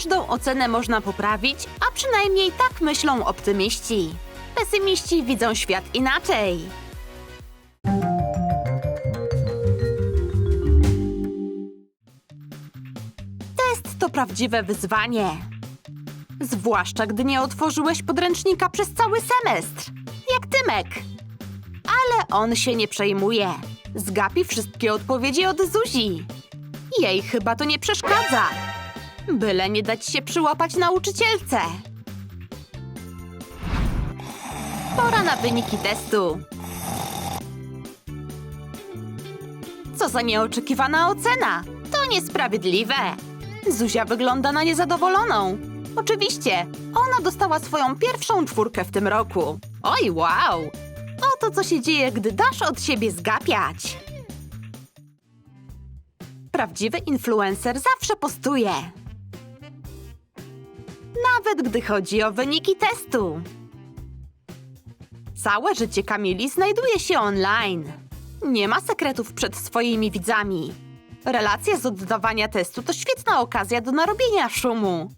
Każdą ocenę można poprawić, a przynajmniej tak myślą optymiści. Pesymiści widzą świat inaczej. Test to prawdziwe wyzwanie. Zwłaszcza gdy nie otworzyłeś podręcznika przez cały semestr. Jak Tymek. Ale on się nie przejmuje. Zgapi wszystkie odpowiedzi od Zuzi. Jej chyba to nie przeszkadza. Byle nie dać się przyłapać nauczycielce. Pora na wyniki testu. Co za nieoczekiwana ocena! To niesprawiedliwe! Zuzia wygląda na niezadowoloną. Oczywiście, ona dostała swoją pierwszą czwórkę w tym roku. Oj, wow! Oto co się dzieje, gdy dasz od siebie zgapiać. Prawdziwy influencer zawsze postuje. Nawet gdy chodzi o wyniki testu. Całe życie Kamili znajduje się online. Nie ma sekretów przed swoimi widzami. Relacja z oddawania testu to świetna okazja do narobienia szumu.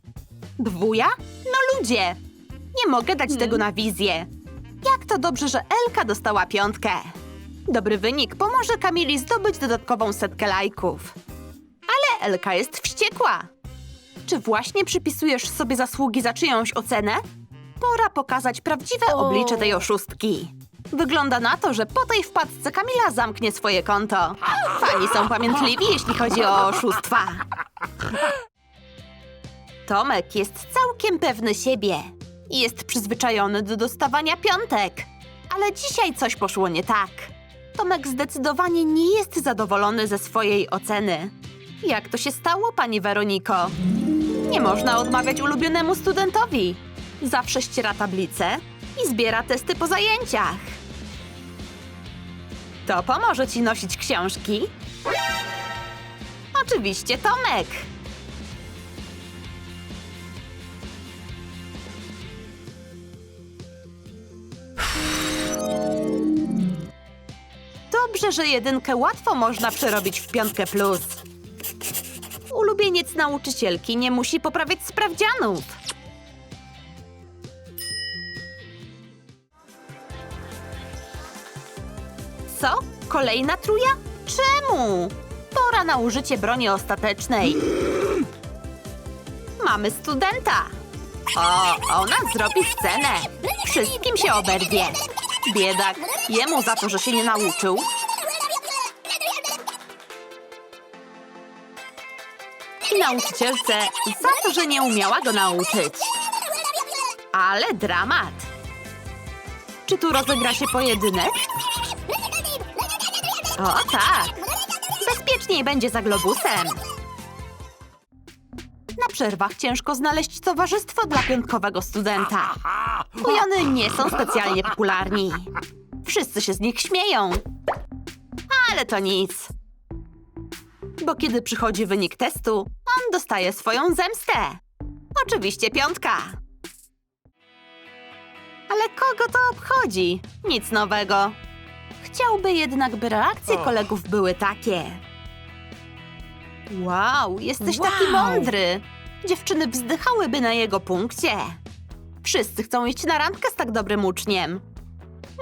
Dwuja? No ludzie! Nie mogę dać tego na wizję. Jak to dobrze, że Elka dostała piątkę. Dobry wynik pomoże Kamili zdobyć dodatkową setkę lajków. Ale Elka jest wściekła. Czy właśnie przypisujesz sobie zasługi za czyjąś ocenę? Pora pokazać prawdziwe oblicze tej oszustki. Wygląda na to, że po tej wpadce Kamila zamknie swoje konto. Fani są pamiętliwi, jeśli chodzi o oszustwa. Tomek jest całkiem pewny siebie. Jest przyzwyczajony do dostawania piątek. Ale dzisiaj coś poszło nie tak. Tomek zdecydowanie nie jest zadowolony ze swojej oceny. Jak to się stało, pani Weroniko? Nie można odmawiać ulubionemu studentowi. Zawsze ściera tablicę i zbiera testy po zajęciach. To pomoże ci nosić książki? Oczywiście Tomek. Dobrze, że jedynkę łatwo można przerobić w piątkę plus. Ulubieniec nauczycielki nie musi poprawiać sprawdzianów. Co? Kolejna truja? Czemu? Pora na użycie broni ostatecznej. Mamy studenta. O, ona zrobi scenę. Wszystkim się oberwie. Biedak, jemu za to, że się nie nauczył. I nauczycielce za to, że nie umiała go nauczyć. Ale dramat. Czy tu rozegra się pojedynek? O tak! Bezpieczniej będzie za globusem. Na przerwach ciężko znaleźć towarzystwo dla piątkowego studenta. Kujony nie są specjalnie popularni. Wszyscy się z nich śmieją. Ale to nic. Bo kiedy przychodzi wynik testu, on dostaje swoją zemstę. Oczywiście piątka. Ale kogo to obchodzi? Nic nowego. Chciałby jednak, by reakcje kolegów były takie. Wow, jesteś taki Wow. mądry. Dziewczyny wzdychałyby na jego punkcie. Wszyscy chcą iść na randkę z tak dobrym uczniem.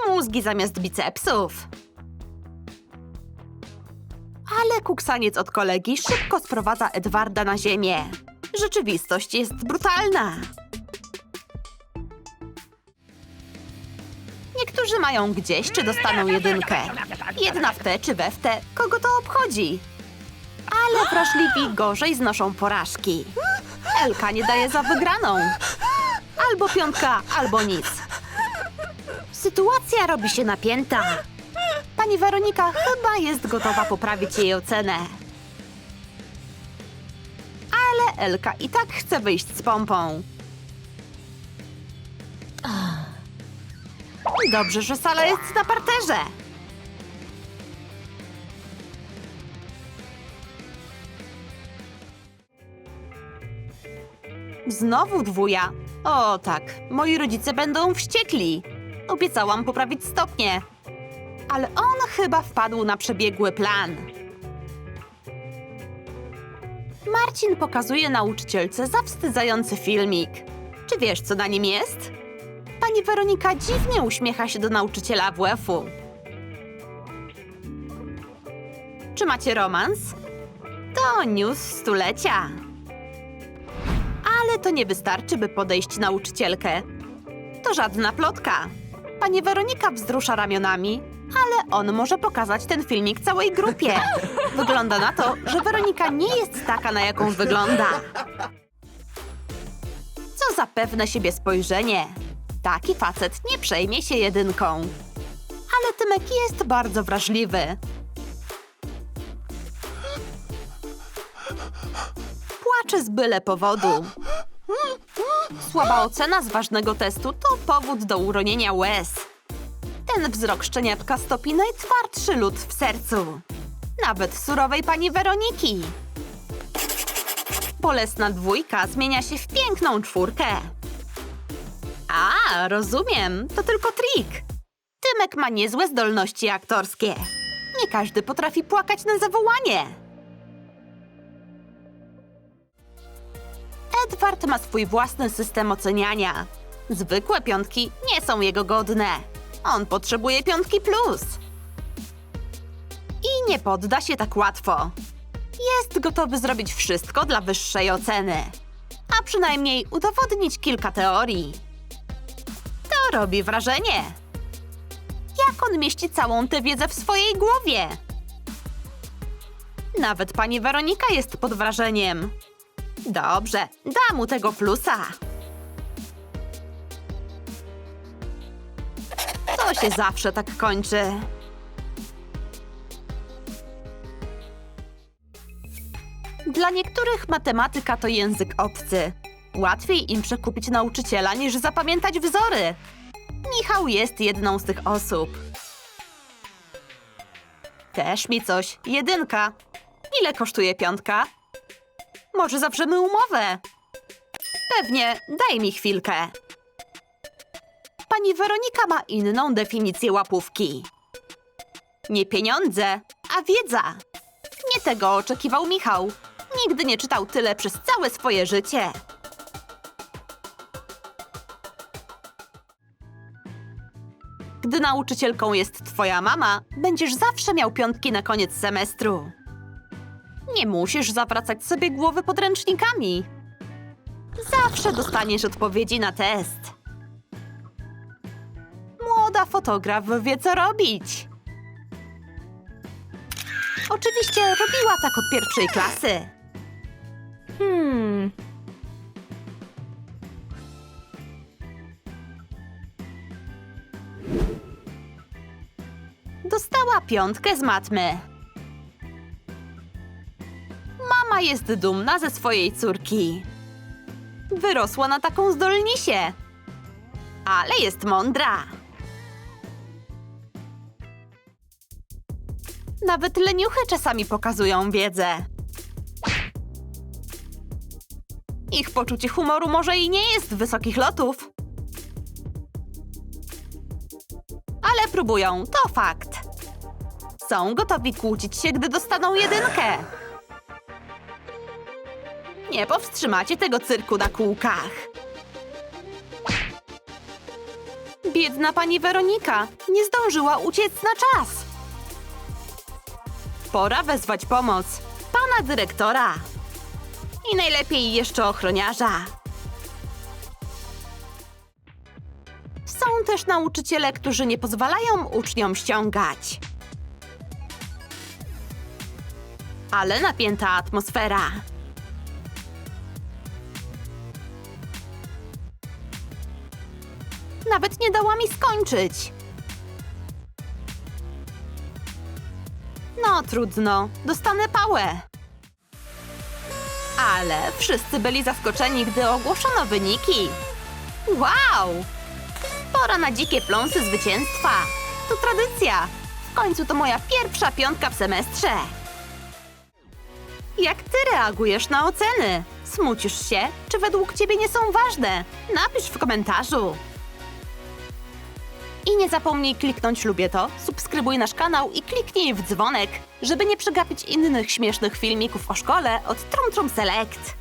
Mózgi zamiast bicepsów. Ale kuksaniec od kolegi szybko sprowadza Edwarda na ziemię. Rzeczywistość jest brutalna. Niektórzy mają gdzieś, czy dostaną jedynkę. Jedna w te, czy we w te, kogo to obchodzi? Ale wrażliwi gorzej znoszą porażki. Elka nie daje za wygraną. Albo piątka, albo nic. Sytuacja robi się napięta. Pani Weronika chyba jest gotowa poprawić jej ocenę. Ale Elka i tak chce wyjść z pompą. Dobrze, że sala jest na parterze. Znowu dwuja. O tak, moi rodzice będą wściekli. Obiecałam poprawić stopnie. Ale on chyba wpadł na przebiegły plan. Marcin pokazuje nauczycielce zawstydzający filmik. Czy wiesz, co na nim jest? Pani Weronika dziwnie uśmiecha się do nauczyciela WF-u. Czy macie romans? To news stulecia. Ale to nie wystarczy, by podejść nauczycielkę. To żadna plotka. Pani Weronika wzrusza ramionami, ale on może pokazać ten filmik całej grupie. Wygląda na to, że Weronika nie jest taka, na jaką wygląda. Co za pewne siebie spojrzenie. Taki facet nie przejmie się jedynką. Ale Tymek jest bardzo wrażliwy. Płacze z byle powodu. Słaba ocena z ważnego testu to powód do uronienia łez. Ten wzrok szczeniaczka stopi najtwardszy lód w sercu. Nawet surowej pani Weroniki. Bolesna dwójka zmienia się w piękną czwórkę. A, rozumiem, to tylko trik. Tymek ma niezłe zdolności aktorskie. Nie każdy potrafi płakać na zawołanie. Edward ma swój własny system oceniania. Zwykłe piątki nie są jego godne. On potrzebuje piątki plus. I nie podda się tak łatwo. Jest gotowy zrobić wszystko dla wyższej oceny. A przynajmniej udowodnić kilka teorii. To robi wrażenie. Jak on mieści całą tę wiedzę w swojej głowie? Nawet pani Weronika jest pod wrażeniem. Dobrze, dam mu tego plusa. Się zawsze tak kończy. Dla niektórych matematyka to język obcy. Łatwiej im przekupić nauczyciela niż zapamiętać wzory. Michał jest jedną z tych osób. Też mi coś. Jedynka. Ile kosztuje piątka? Może zawrzemy umowę? Pewnie, daj mi chwilkę. Pani Weronika ma inną definicję łapówki. Nie pieniądze, a wiedza. Nie tego oczekiwał Michał. Nigdy nie czytał tyle przez całe swoje życie. Gdy nauczycielką jest twoja mama, będziesz zawsze miał piątki na koniec semestru. Nie musisz zawracać sobie głowy podręcznikami. Zawsze dostaniesz odpowiedzi na test. Fotograf wie, co robić. Oczywiście robiła tak od pierwszej klasy. Hmm. Dostała piątkę z matmy. Mama jest dumna ze swojej córki. Wyrosła na taką zdolnisię. Ale jest mądra. Nawet leniuchy czasami pokazują wiedzę. Ich poczucie humoru może i nie jest wysokich lotów. Ale próbują, to fakt. Są gotowi kłócić się, gdy dostaną jedynkę. Nie powstrzymacie tego cyrku na kółkach. Biedna pani Weronika nie zdążyła uciec na czas. Pora wezwać pomoc pana dyrektora. I najlepiej jeszcze ochroniarza. Są też nauczyciele, którzy nie pozwalają uczniom ściągać. Ale napięta atmosfera. Nawet nie dała mi skończyć. No trudno, dostanę pałę. Ale wszyscy byli zaskoczeni, gdy ogłoszono wyniki. Wow! Pora na dzikie pląsy zwycięstwa. To tradycja. W końcu to moja pierwsza piątka w semestrze. Jak ty reagujesz na oceny? Smucisz się? Czy według ciebie nie są ważne? Napisz w komentarzu. I nie zapomnij kliknąć lubię to, subskrybuj nasz kanał i kliknij w dzwonek, żeby nie przegapić innych śmiesznych filmików o szkole od Trum Trum Select.